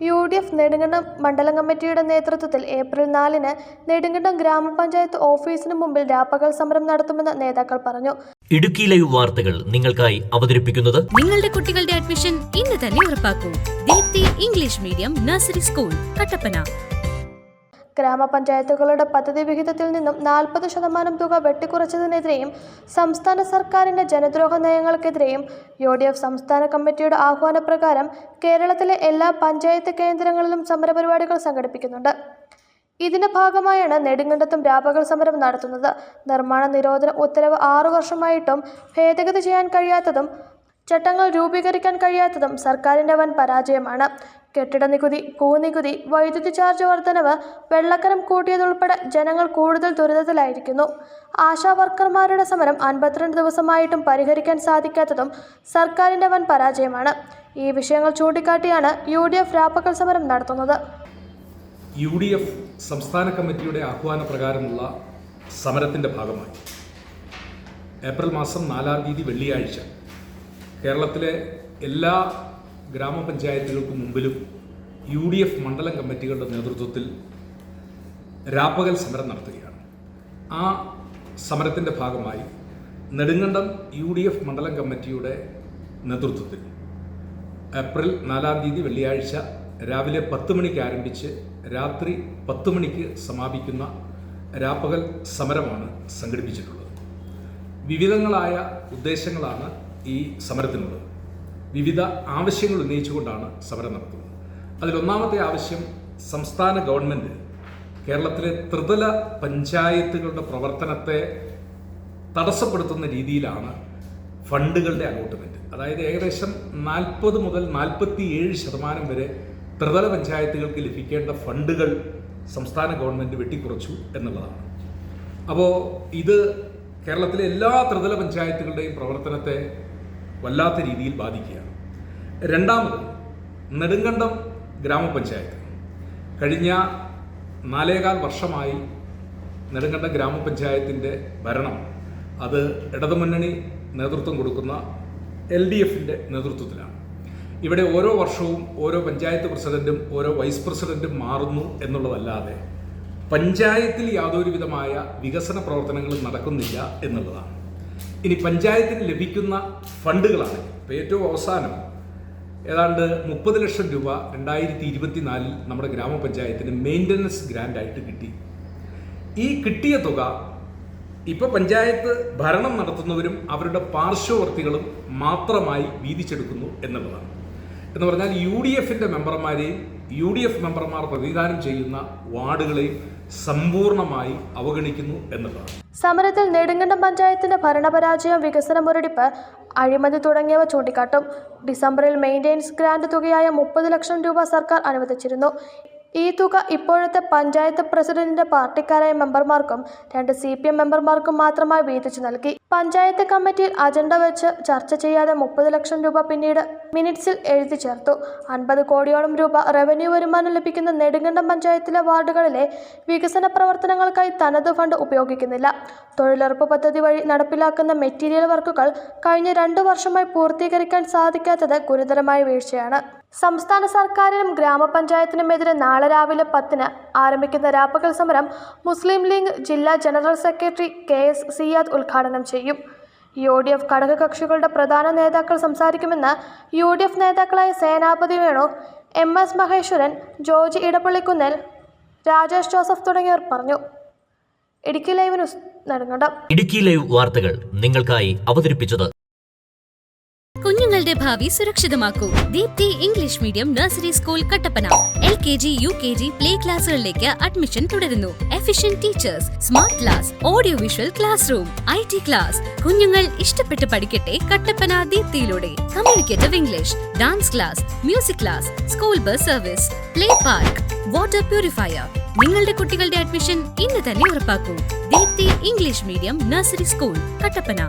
U D F Nedumkandam മണ്ഡലം കമ്മിറ്റിയുടെ നേതൃത്വത്തിൽ ഏപ്രിൽ നാലിന് നെടുങ്കണ്ടം ഗ്രാമപഞ്ചായത്ത് ഓഫീസിന് മുമ്പിൽ രാപ്പകൽ സമരം നടത്തുമെന്ന് നേതാക്കൾ പറഞ്ഞു. ഇടുക്കി ലൈവ് വാർത്തകൾ നിങ്ങൾക്കായി അവതരിപ്പിക്കുന്നത് നിങ്ങളുടെ കുട്ടികളുടെ അഡ്മിഷൻ ഇന്ന് തന്നെ ഉറപ്പാക്കൂ. Deepthi English medium nursery school Kattappana. ഗ്രാമപഞ്ചായത്തുകളുടെ പദ്ധതി വിഹിതത്തിൽ നിന്നും നാൽപ്പത് ശതമാനം തുക വെട്ടിക്കുറച്ചതിനെതിരെയും സംസ്ഥാന സർക്കാരിന്റെ ജനദ്രോഹ നയങ്ങൾക്കെതിരെയും യു ഡി എഫ് സംസ്ഥാന കമ്മിറ്റിയുടെ ആഹ്വാനപ്രകാരം കേരളത്തിലെ എല്ലാ പഞ്ചായത്ത് കേന്ദ്രങ്ങളിലും സമരപരിപാടികൾ സംഘടിപ്പിക്കുന്നുണ്ട്. ഇതിന്റെ ഭാഗമായാണ് നെടുങ്കണ്ടത്തും രാപകൽ സമരം നടത്തുന്നത്. നിർമ്മാണ നിരോധന ഉത്തരവ് ആറു വർഷമായിട്ടും ഭേദഗതി ചെയ്യാൻ കഴിയാത്തതും ചട്ടങ്ങൾ രൂപീകരിക്കാൻ കഴിയാത്തതും സർക്കാരിന്റെ വൻ പരാജയമാണ്. കെട്ടിട നികുതി ഭൂനികുതി വൈദ്യുതി ചാർജ് വർധനവ് വെള്ളക്കരം കൂട്ടിയതുൾപ്പെടെ ജനങ്ങൾ കൂടുതൽ ദുരിതത്തിലായിരിക്കുന്നു. ആശാ വർക്കർമാരുടെ സമരം അൻപത്തിരണ്ട് ദിവസമായിട്ടും പരിഹരിക്കാൻ സാധിക്കാത്തതും സർക്കാരിന്റെ വൻ പരാജയമാണ്. ഈ വിഷയങ്ങൾ ചൂണ്ടിക്കാട്ടിയാണ് യു ഡി എഫ് രാപ്പകൽ സമരം നടത്തുന്നത്. യു ഡി എഫ് സംസ്ഥാന കമ്മിറ്റിയുടെ ആഹ്വാന പ്രകാരമുള്ള സമരത്തിന്റെ ഭാഗമായി. ഏപ്രിൽ മാസം നാലാം തീയതി വെള്ളിയാഴ്ച കേരളത്തിലെ എല്ലാ ഗ്രാമപഞ്ചായത്തുകൾക്ക് മുമ്പിലും യു ഡി എഫ് മണ്ഡലം കമ്മിറ്റികളുടെ നേതൃത്വത്തിൽ രാപ്പകൽ സമരം നടത്തുകയാണ്. ആ സമരത്തിന്റെ ഭാഗമായി നെടുങ്കണ്ടം യു ഡി എഫ് മണ്ഡലം കമ്മിറ്റിയുടെ നേതൃത്വത്തിൽ ഏപ്രിൽ നാലാം തീയതി വെള്ളിയാഴ്ച രാവിലെ പത്ത് മണിക്ക് ആരംഭിച്ച് രാത്രി പത്ത് മണിക്ക് സമാപിക്കുന്ന രാപ്പകൽ സമരമാണ് സംഘടിപ്പിച്ചിട്ടുള്ളത്. വിവിധങ്ങളായ ഉദ്ദേശങ്ങളാണ് ഈ സമരത്തിനുള്ളത്. വിവിധ ആവശ്യങ്ങൾ ഉന്നയിച്ചുകൊണ്ടാണ് സമരം നടത്തുന്നത്. അതിലൊന്നാമത്തെ ആവശ്യം സംസ്ഥാന ഗവൺമെന്റ് കേരളത്തിലെ ത്രിതല പഞ്ചായത്തുകളുടെ പ്രവർത്തനത്തെ തടസ്സപ്പെടുത്തുന്ന രീതിയിലാണ് ഫണ്ടുകളുടെ അലോട്ട്മെന്റ് അതായത് ഏകദേശം നാൽപ്പത് മുതൽ നാൽപ്പത്തി ഏഴ് ശതമാനം വരെ ത്രിതല പഞ്ചായത്തുകൾക്ക് ലഭിക്കേണ്ട ഫണ്ടുകൾ സംസ്ഥാന ഗവൺമെന്റ് വെട്ടിക്കുറച്ചു എന്നുള്ളതാണ്. അപ്പോൾ ഇത് കേരളത്തിലെ എല്ലാ ത്രിതല പഞ്ചായത്തുകളുടെയും പ്രവർത്തനത്തെ വല്ലാത്ത രീതിയിൽ ബാധിക്കുകയാണ്. രണ്ടാമത് നെടുങ്കണ്ടം ഗ്രാമപഞ്ചായത്ത്. കഴിഞ്ഞ നാലേകാൽ വർഷമായി നെടുങ്കണ്ടം ഗ്രാമപഞ്ചായത്തിന്റെ ഭരണം അത് ഇടതുമുന്നണി നേതൃത്വം കൊടുക്കുന്ന എൽ ഡി എഫിന്റെ നേതൃത്വത്തിലാണ്. ഇവിടെ ഓരോ വർഷവും ഓരോ പഞ്ചായത്ത് പ്രസിഡന്റും ഓരോ വൈസ് പ്രസിഡന്റും മാറുന്നു എന്നുള്ളതല്ലാതെ പഞ്ചായത്തിൽ യാതൊരുവിധമായ വികസന പ്രവർത്തനങ്ങളും നടക്കുന്നില്ല എന്നുള്ളതാണ്. ഇനി പഞ്ചായത്തിന് ലഭിക്കുന്ന ഫണ്ടുകളാണ്. ഇപ്പോൾ ഏറ്റവും അവസാനം ഏതാണ്ട് മുപ്പത് ലക്ഷം രൂപ രണ്ടായിരത്തി ഇരുപത്തിനാലിൽ നമ്മുടെ ഗ്രാമപഞ്ചായത്തിന് മെയിന്റനൻസ് ഗ്രാൻഡായിട്ട് കിട്ടി. ഈ കിട്ടിയ തുക ഇപ്പോൾ പഞ്ചായത്ത് ഭരണം നടത്തുന്നവരും അവരുടെ പാർശ്വവർത്തികളും മാത്രമായി വീതിച്ചെടുക്കുന്നു എന്നുള്ളതാണ്. എന്ന് പറഞ്ഞാൽ യു ഡി എഫിന്റെ മെമ്പർമാരെയും യു ഡി എഫ് മെമ്പർമാർ പ്രതിദാനം ചെയ്യുന്ന വാർഡുകളെയും സമ്പൂർണമായി അവഗണിക്കുന്നു എന്നതാണ് സമരത്തിൽ നെടുങ്കണ്ടം പഞ്ചായത്തിന്റെ ഭരണപരാജയം വികസന മുരടിപ്പ് അഴിമതി തുടങ്ങിയവ ചൂണ്ടിക്കാട്ടും. ഡിസംബറിൽ മെയിന്റെനൻസ് ഗ്രാന്റ് തുകയായ മുപ്പത് ലക്ഷം രൂപ സർക്കാർ അനുവദിച്ചിരുന്നു. ഈ തുക ഇപ്പോഴത്തെ പഞ്ചായത്ത് പ്രസിഡന്റിന്റെ പാർട്ടിക്കാരായ മെമ്പർമാർക്കും രണ്ട് സി പി എം മെമ്പർമാർക്കും മാത്രമായി വീതിച്ചു നൽകി. പഞ്ചായത്ത് കമ്മിറ്റിയിൽ അജണ്ട വെച്ച് ചർച്ച ചെയ്യാതെ മുപ്പത് ലക്ഷം രൂപ പിന്നീട് മിനിറ്റ്സിൽ എഴുതി ചേർത്തു. അൻപത് കോടിയോളം രൂപ റവന്യൂ വരുമാനം ലഭിക്കുന്ന നെടുങ്കണ്ടം പഞ്ചായത്തിലെ വാർഡുകളിലെ വികസന പ്രവർത്തനങ്ങൾക്കായി തനത് ഫണ്ട് ഉപയോഗിക്കുന്നില്ല. തൊഴിലുറപ്പ് പദ്ധതി വഴി നടപ്പിലാക്കുന്ന മെറ്റീരിയൽ വർക്കുകൾ കഴിഞ്ഞ രണ്ടു വർഷമായി പൂർത്തീകരിക്കാൻ സാധിക്കാത്തത് ഗുരുതരമായ വീഴ്ചയാണ്. സംസ്ഥാന സർക്കാരിനും ഗ്രാമപഞ്ചായത്തിനുമെതിരെ നാളെ രാവിലെ പത്തിന് ആരംഭിക്കുന്ന രാപ്പകൽ സമരം മുസ്ലിം ലീഗ് ജില്ലാ general secretary K S Siyad ഉദ്ഘാടനം ചെയ്യും. യു ഡി എഫ് ഘടകകക്ഷികളുടെ പ്രധാന നേതാക്കൾ സംസാരിക്കുമെന്ന് യു ഡി എഫ് നേതാക്കളായ Senapathi Venu M S Maheswaran George Edappallikkunnel Rajesh Joseph തുടങ്ങിയവർ പറഞ്ഞു. Idukki live news Nedumkandam. Idukki live വാർത്തകൾ നിങ്ങൾക്കായി അവതരിപ്പിച്ചത് കുഞ്ഞുങ്ങളുടെ ഭാവി സുരക്ഷിതമാക്കൂ. Deepthi English medium nursery school Kattappana. L K G U K G play ക്ലാസ്സുകളിലേക്ക് admission തുടരുന്നു. Efficient teachers smart class audio visual class room I T class. കുഞ്ഞുങ്ങൾ ഇഷ്ടപ്പെട്ട് പഠിക്കട്ടെ Kattappana ദീപ്തിയിലൂടെ. Communicative English dance class music class school bus service play park water purifier. നിങ്ങളുടെ കുട്ടികളുടെ admission ഇന്ന് തന്നെ ഉറപ്പാക്കൂ. Deepthi English medium nursery school Kattappana.